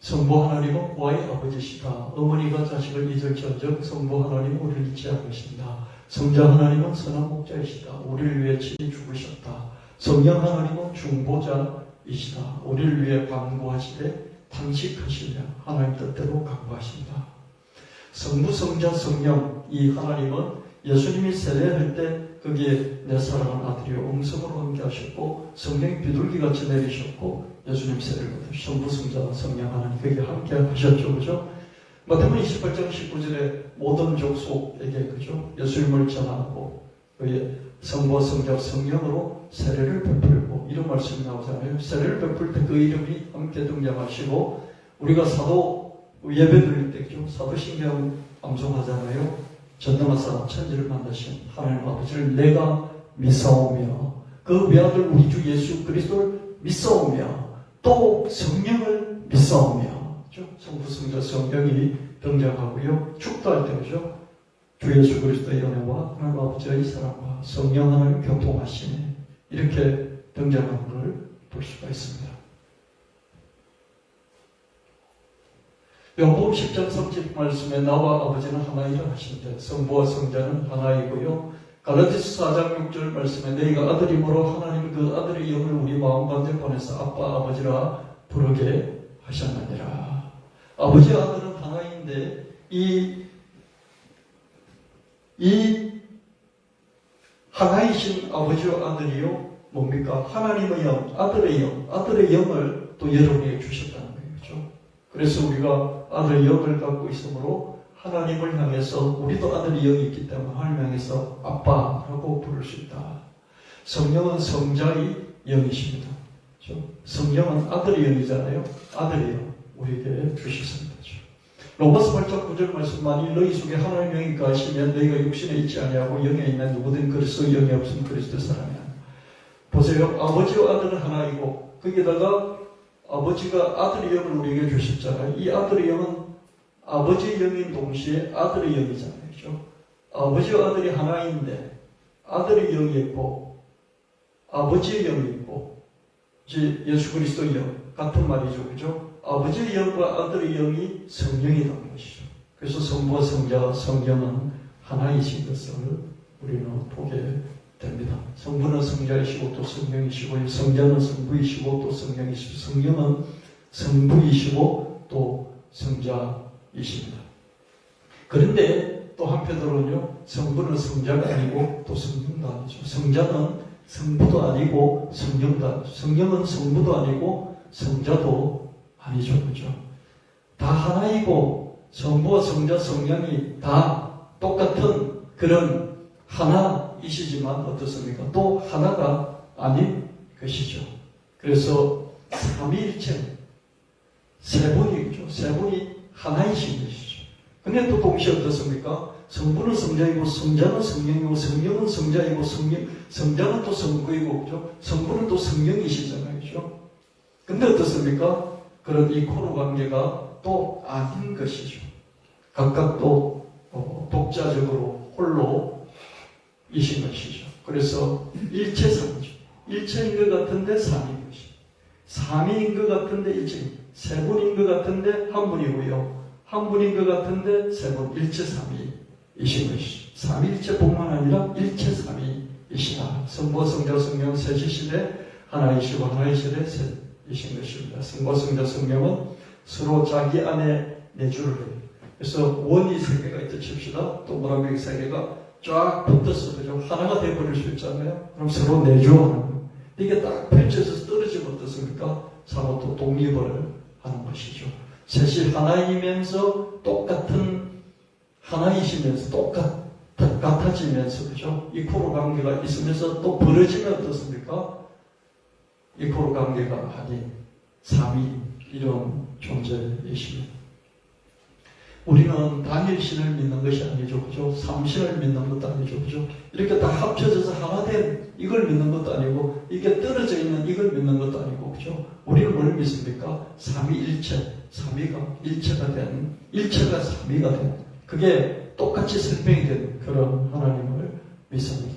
성부 하나님은 보아의 아버지시다. 어머니가 자식을 잊을지언정 성부 하나님은 우리를 잊지 않으신다. 성자 하나님은 선한 목자이시다. 우리를 위해 친히 죽으셨다. 성령 하나님은 중보자이시다. 우리를 위해 강구하시되 탄식하시려 하나님 뜻대로 강구하신다. 성부, 성자, 성령 이 하나님은 예수님이 세례할 때 거기에 내 사랑하는 아들이 음성으로 함께 하셨고 성령이 비둘기같이 내리셨고 예수님 세례를 받으 성부, 성자, 성령 하나님 거기에 함께 하셨죠. 그죠? 마태복음 28장 19절에 모든 족속에게 그죠? 예수님을 전하고 그의 성부와 성자, 성령으로 세례를 베풀고 이런 말씀이 나오잖아요. 세례를 베풀 때 그 이름이 함께 등장하시고 우리가 사도 예배 드릴 때죠. 사도신경 암송하잖아요. 전능하사 천지를 만드신 하나님 아버지를 내가 믿사오며 그 외아들 우리 주 예수 그리스도를 믿사오며 또 성령을 믿사오며? 성부 성자 성령이 등장하고요. 축도할 때 그죠? 주 예수 그리스도의 연애와 하나님 아버지의 사랑과 성령 하나님 교통하시네 이렇게 등장하는 걸 볼 수가 있습니다. 요한복음 10장 30 말씀에 나와 아버지는 하나이라 하신대 성부와 성자는 하나이고요. 갈라디스 4장 6절 말씀에 너희가 아들이므로 하나님 그 아들의 영을 우리 마음 가운데 보내서 아빠 아버지라 부르게 하셨느니라. 아버지 아들은 하나인데 이, 이 하나이신 아버지와 아들이요 뭡니까? 하나님의 영, 아들의 영, 아들의 영을 또 여러분에게 주셨다는 거예요. 그렇죠? 그래서 우리가 아들의 영을 갖고 있으므로 하나님을 향해서 우리도 아들의 영이 있기 때문에 향해서 아빠라고 부를 수 있다. 성령은 성자의 영이십니다. 그렇죠? 성령은 아들의 영이잖아요. 아들의 영 우리에게 주셨습니다. 로마서 8장 9절 말씀 만일 너희 속에 하나님 영이 가시면 너희가 육신에 있지 아니하고 영에 있는 누구든 그리스도 영이 없으면 그리스도 사람이야. 보세요. 아버지와 아들은 하나이고 거기다가 아버지가 아들의 영을 우리에게 주셨잖아요. 이 아들의 영은 아버지의 영인 동시에 아들의 영이잖아요. 그죠? 아버지와 아들이 하나인데 아들의 영이 있고 아버지의 영이 있고 이제 예수 그리스도의 영 같은 말이죠. 그죠? 아버지의 영과 아들의 영이 성령이라는 것이죠. 그래서 성부와 성자와 성령은 하나이신 것을 우리는 보게 됩니다. 성부는 성자이시고 또 성령이시고 성자는 성부이시고 또 성령이시고 성령은 성부이시고 또 성자이십니다. 그런데 또 한편으로는요 성부는 성자가 아니고 또 성령도 아니죠. 성자는 성부도 아니고 성령도 아니죠. 성령은 성부도 아니고 성자도 아니죠. 그죠? 다 하나이고 성부와 성자 성령이 다 똑같은 그런 하나 이시지만 어떻습니까? 또 하나가 아닌 것이죠. 그래서 삼위일체 세 분이죠. 세 분이 하나이신 것이죠. 근데 또 동시에 어떻습니까? 성부는 성자이고 성자는 성령이고 성령은 성자이고 성령, 성자는 또 성부이고 그죠? 성부는 또 성령이시잖아요. 그죠? 근데 어떻습니까? 그런 이 코너 관계가 또 아닌 것이죠. 각각 또 어, 독자적으로 홀로 이신 것이죠. 그래서 일체성이죠. 일체인 것 같은데 삼인 것이. 삼인인 것 같은데 일체. 세 분인 것 같은데 한 분이고요. 한 분인 것 같은데 세 분. 일체 삼위이신 것이죠. 삼일체뿐만 아니라 일체 삼위이시다. 성부, 성자, 성령 셋이시되 하나이시고 하나이시되 셋이신 것입니다. 성부, 성자, 성령은 서로 자기 안에 내주를 해요. 그래서 원이 세 개가 있다 칩시다. 동그라미 세 개가 쫙 붙어서 그죠? 하나가 돼버릴 수 있잖아요. 그럼 서로 거예요. 이게 딱 펼쳐서 떨어지면 어떻습니까? 서로 또 독립을 하는 것이죠. 셋이 하나이면서 똑같은 하나이시면서 똑같 같아지면서 그죠? 이코로 관계가 있으면서 또 벌어지면 어떻습니까? 이코로 관계가 아닌 삼위 이런 존재이십니다. 우리는 단일 신을 믿는 것이 아니죠. 그죠? 삼신을 믿는 것도 아니죠. 그죠? 이렇게 다 합쳐져서 하나 된 이걸 믿는 것도 아니고, 이게 떨어져 있는 이걸 믿는 것도 아니고, 그죠? 우리는 뭘 믿습니까? 삼위일체, 삼위가 일체가 된, 일체가 삼위가 된, 그게 똑같이 설명이 된 그런 하나님을 믿습니다.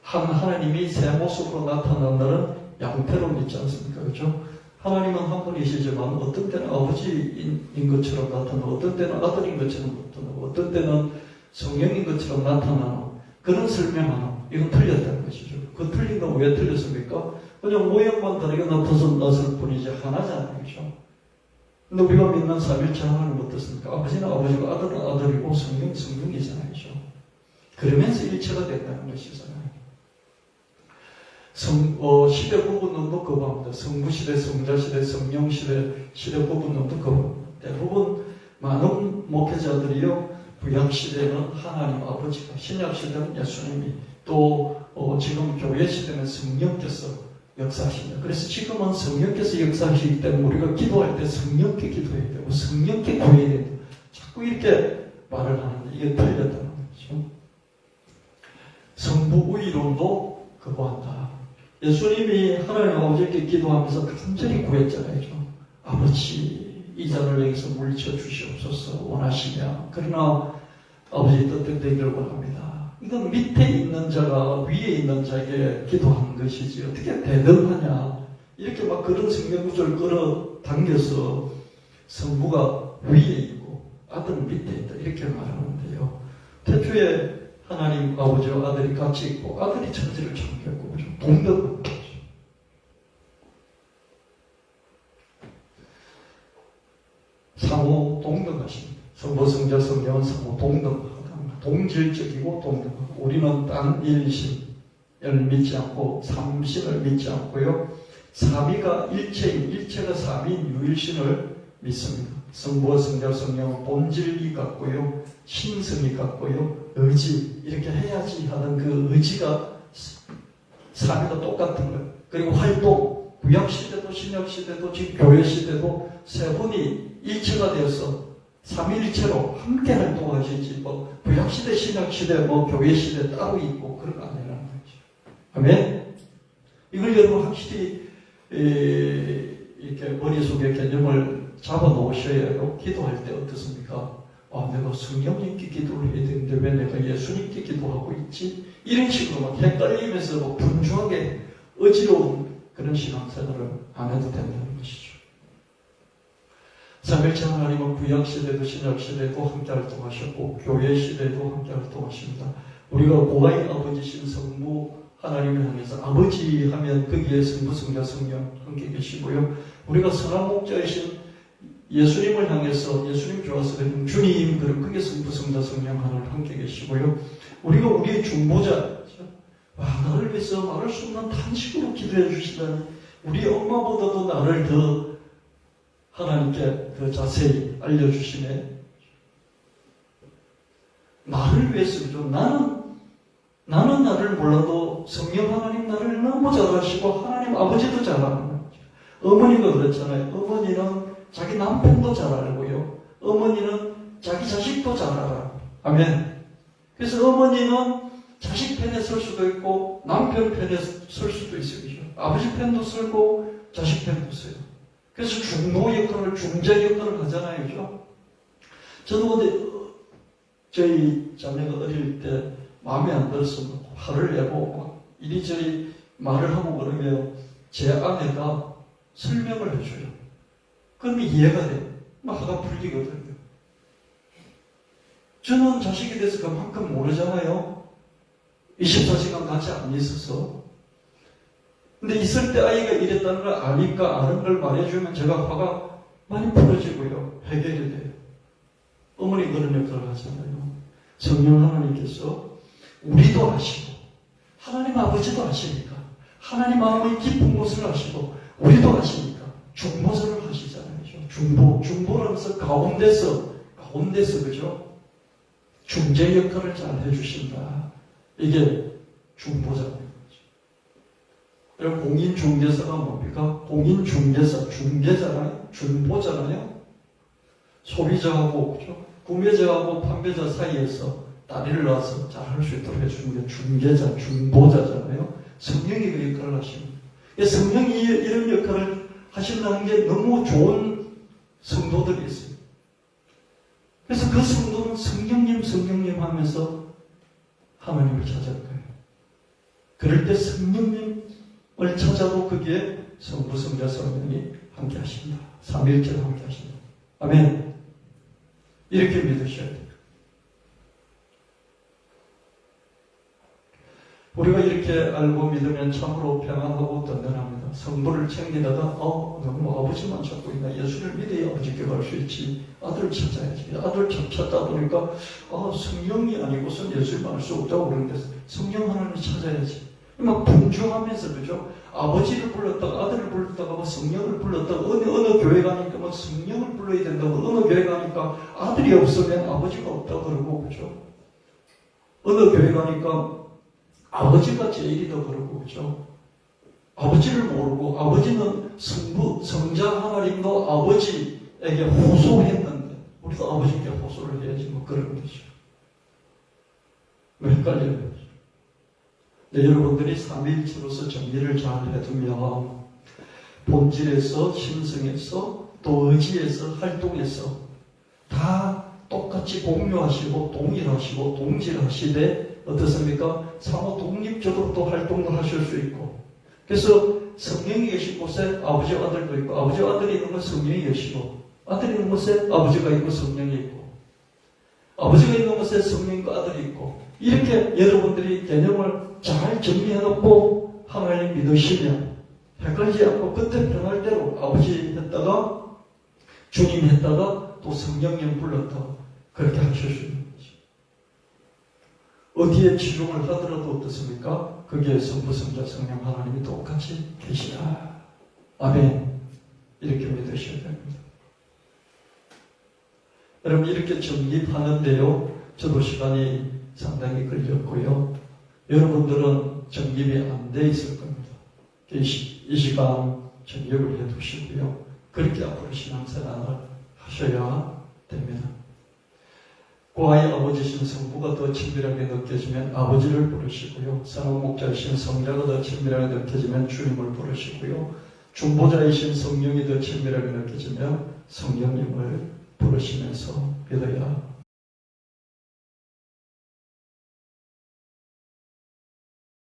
한 하나님이 새 모습으로 나타난다는 양태로 믿지 않습니까? 그죠? 하나님은 한 분이시지만 어떤 때는 아버지인 것처럼 나타나고 어떤 때는 아들인 것처럼 나타나고 어떤 때는 성령인 것처럼 나타나는 그런 설명하는 이건 틀렸다는 것이죠. 그 틀린 건 왜 틀렸습니까? 그냥 모양만 다르게 나타났을 뿐이지 하나잖아요. 그죠? 근데 우리가 믿는 삼일체 하나님 어떻습니까? 아버지는 아버지고 아들은 아들이고 성령 성령이잖아요. 그죠? 그러면서 일체가 된다는 것이잖아요. 성, 어, 시대 구분론도 거부합니다. 성부 시대, 성자 시대, 성령 시대, 시대 구분론도 거부합니다. 대부분 많은 목회자들이요, 구약 시대는 하나님 아버지가, 신약 시대는 예수님이, 또 어, 지금 교회 시대는 성령께서 역사하십니다. 그래서 지금은 성령께서 역사하시기 때문에 우리가 기도할 때 성령께 기도해야 되고 성령께 구해야 되고 자꾸 이렇게 말을 하는데 이게 틀렸다는 거죠. 성부의론도 거부한다. 예수님이 하나님 아버지께 기도하면서 간절히 구했잖아요. 아버지, 이 잔을 여기서 물리쳐 주시옵소서 원하시냐. 그러나 아버지 뜻대로 되기를 원합니다. 이건 밑에 있는 자가 위에 있는 자에게 기도하는 것이지 어떻게 대등하냐. 이렇게 막 그런 성경구절을 끌어당겨서 성부가 위에 있고 아들은 밑에 있다. 이렇게 말하는데요. 태초에 하나님 아버지와 아들이 같이 있고 아들이 천지를 그죠? 동등한 거죠. 상호 동등하십니다. 성부 성자 성령은 상호 동등하다. 동질적이고 동등하고 우리는 단 일신을 믿지 않고 삼신을 믿지 않고요. 삼위가 일체인 일체가 삼위인 유일신을 믿습니다. 성부와 성자 성령은 본질이 같고요. 신성이 같고요. 의지 이렇게 해야지 하는 그 의지가 사회가 똑같은 거예요. 그리고 활동 구약 시대도 신약 시대도 지금 교회 시대도 세 분이 일체가 되어서 삼일체로 함께 활동하시지 뭐 구약 시대 신약 시대 뭐 교회 시대 따로 있고 그런 거 아니라는 거죠. 아멘. 이걸 여러분 확실히 에, 이렇게 머릿속에 개념을 잡아 놓으셔야 해요. 기도할 때 어떻습니까? 아, 내가 성령님께 기도를 해야 되는데 왜 내가 예수님께 기도하고 있지? 이런 식으로 막 헷갈리면서 뭐 분주하게 어지러운 그런 신앙생활을 안 해도 된다는 것이죠. 삼일체 하나님은 구약 시대도 신약 시대도 함께 활동하셨고 교회 시대도 함께 활동하십니다. 우리가 고아인 아버지신 성부 하나님을 향해서 아버지 하면 거기에 성부 성자 성령 함께 계시고요. 우리가 선한 목자이신 예수님을 향해서 예수님 되는 주님 그게 성부 성자 성령 하나님 함께 계시고요. 우리가 우리의 중보자 와 나를 위해서 말할 수 없는 탄식으로 기도해 주시다니 우리 엄마보다도 나를 더 하나님께 더 자세히 알려주시네. 나를 위해서 그죠? 나는 나는 나를 몰라도 성령 하나님 나를 너무 잘 아시고 하나님 아버지도 잘 아는 거죠. 어머니가 그렇잖아요. 어머니는 자기 남편도 잘 알고요. 어머니는 자기 자식도 잘 알아요. 아멘. 그래서 어머니는 자식 편에 설 수도 있고 남편 편에 설 수도 있어요. 아버지 편도 설고 자식 편도 써요. 그래서 중보 역할을 중재 역할을 하잖아요. 그죠? 저도 어디 어, 저희 자매가 어릴 때 마음에 안 들었으면 화를 내고 막 이리저리 말을 하고 그러면 제 아내가 설명을 해줘요. 그러면 이해가 돼요. 막 화가 풀리거든요. 저는 자식에 대해서 그만큼 모르잖아요. 24시간 같이 안 있어서. 근데 있을 때 아이가 이랬다는 걸 아니까 아는 걸 말해주면 제가 화가 많이 풀어지고요. 해결이 돼요. 어머니 그런 역할을 하잖아요. 성령 하나님께서 우리도 아시고 하나님 아버지도 아시니까 하나님 마음의 깊은 곳을 아시고 우리도 아시니까 중보자를 하시잖아요. 중보, 중보라면서 가운데서 가운데서 그죠? 중재 역할을 잘 해주신다. 이게 중보자입니다. 공인 중개사가 뭡니까? 공인 중개사, 중개잖아요. 중보잖아요. 소비자하고 그죠? 구매자하고 판매자 사이에서 다리를 놔서 잘 할 수 있도록 해주는 게 중개자, 중보자잖아요. 성령이 그 역할을 하십니다. 성령이 이런 역할을 하신다는 게 너무 좋은 성도들이 있어요. 그래서 그 성도는 성령님, 성령님 하면서 하나님을 찾을 거예요. 그럴 때 성령님을 찾아도 그게 성부, 성자, 성령이 함께 하십니다. 삼일체도 함께 하십니다. 아멘. 이렇게 믿으셔야 돼요. 우리가 이렇게 알고 믿으면 참으로 평안하고 든든합니다. 성부를 챙기다가 어 너무 아버지만 찾고 있나? 예수를 믿어야 아버지께 갈 수 있지? 아들 찾아야지 아들 찾- 찾다 보니까 아 성령이 아니고선 예수를 만날 수 없다고 그러는데 성령 하나님 찾아야지. 막 분주하면서 그죠? 아버지를 불렀다가 아들을 불렀다가 뭐 성령을 불렀다가 어느 어느 교회 가니까 뭐 성령을 불러야 된다고 어느 교회 가니까 아들이 없으면 아버지가 없다 그러고 그죠? 어느 교회 가니까 아버지가 제일이다 그러고 그죠? 아버지를 모르고 아버지는 성부 성자 하나님도 아버지에게 호소했는데 우리도 아버지께 호소를 해야지 뭐 그런 거죠 왜 헷갈려요? 네, 여러분들이 삼일체로서 정리를 잘 해두면 본질에서 심성에서 또 의지에서 활동에서 다 똑같이 공유하시고 동일하시고 동질하시되 어떻습니까? 상호 독립적으로 또 활동을 하실 수 있고 그래서 성령이 계신 곳에 아버지 아들도 있고 아버지 아들이 있는 곳에 성령이 계시고 아들이 있는 곳에 아버지가 있고 성령이 있고 아버지가 있는 곳에 성령과 아들이 있고 이렇게 여러분들이 개념을 잘 정리해놓고 하나님 믿으시면 헷갈리지 않고 그때 편할 대로 아버지 했다가 주님 했다가 또 성령님 불렀다가 그렇게 거죠. 어디에 치중을 하더라도 어떻습니까? 거기에 성부, 성자, 성령 하나님이 똑같이 계시다. 아멘. 이렇게 믿으셔야 됩니다. 여러분 이렇게 정립하는데요. 저도 시간이 상당히 걸렸고요. 여러분들은 정립이 안 돼 있을 겁니다. 이 시간 정립을 해 두시고요. 그렇게 앞으로 신앙생활을 하셔야 됩니다. 고아의 아버지신 성부가 더 친밀하게 느껴지면 아버지를 부르시고요. 선한 목자이신 성자가 더 친밀하게 느껴지면 주님을 부르시고요. 중보자이신 성령이 더 친밀하게 느껴지면 성령님을 부르시면서 믿어야